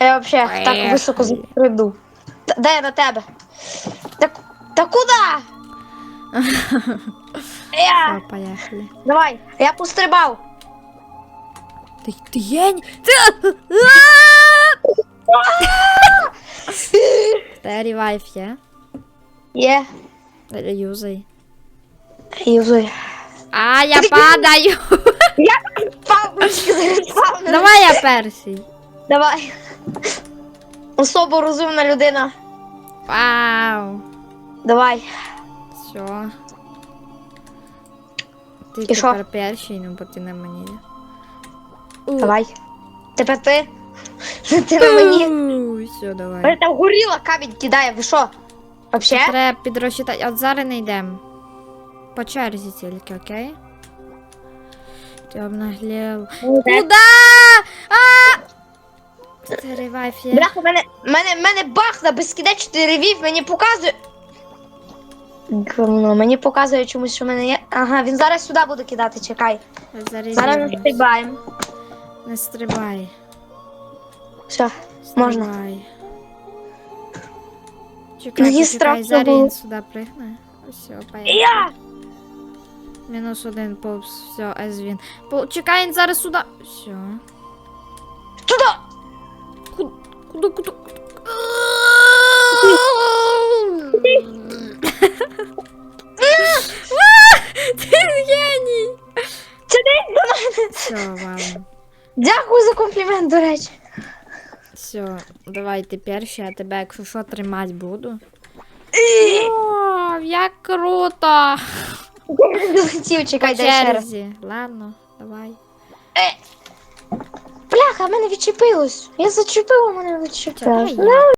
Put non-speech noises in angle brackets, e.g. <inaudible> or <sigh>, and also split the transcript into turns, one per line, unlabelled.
Я взагалі так високо заприду. Т- Де я на тебе? Та, та куди? <laughs> Я.
Все, поїхали.
Давай, я пострибав.
Ти, ти гень! Ти... Та <laughs> ревайв є?
Є.
Юзай.
Юзуй.
А, я падаю! <laughs>
Я.
Давай я перший.
Давай. Особо розумна людина.
Вау.
Давай.
Все. Ти
І
тепер перший, ну бо ти на мені.
Давай. Тепер ти. <laughs> Ти на мені.
Все, давай.
Там горіла камінь кидає, ви що? Вообще?
Треба підрозчитати. От зараз не йдемо. По черзі тільки, окей? Ти обнаглів. Куда? Ревайв є.
Бляха, мене, мене, мене бах на безкінечний ревів, мені показує. Говно, мені показує чомусь, що в мене є. Ага, він зараз сюди буде кидати, чекай.
Зараз
Зараз ми стрибаємо.
не стрибай.
Все, можна.
Стрибай. Чекай,
Мені
чекай,
страшно
зараз
було.
він сюди пригне. Все, поїхали.
Я!
Мінус один повз. Все, ес він. По- Чекай, він зараз сюди. Все.
Туди!
Куди, куди? Ти геній!
Це не до мене.
Все, ладно.
Дякую за комплімент, до речі.
Все, давай ти перший, я тебе, якщо що, тримати буду. О, як круто!
Долетів, чекай,
По
дай ще раз.
черзі. Ладно, давай.
Бляха, мене відчепилось. Я зачепила, мене відчепилось.
Я.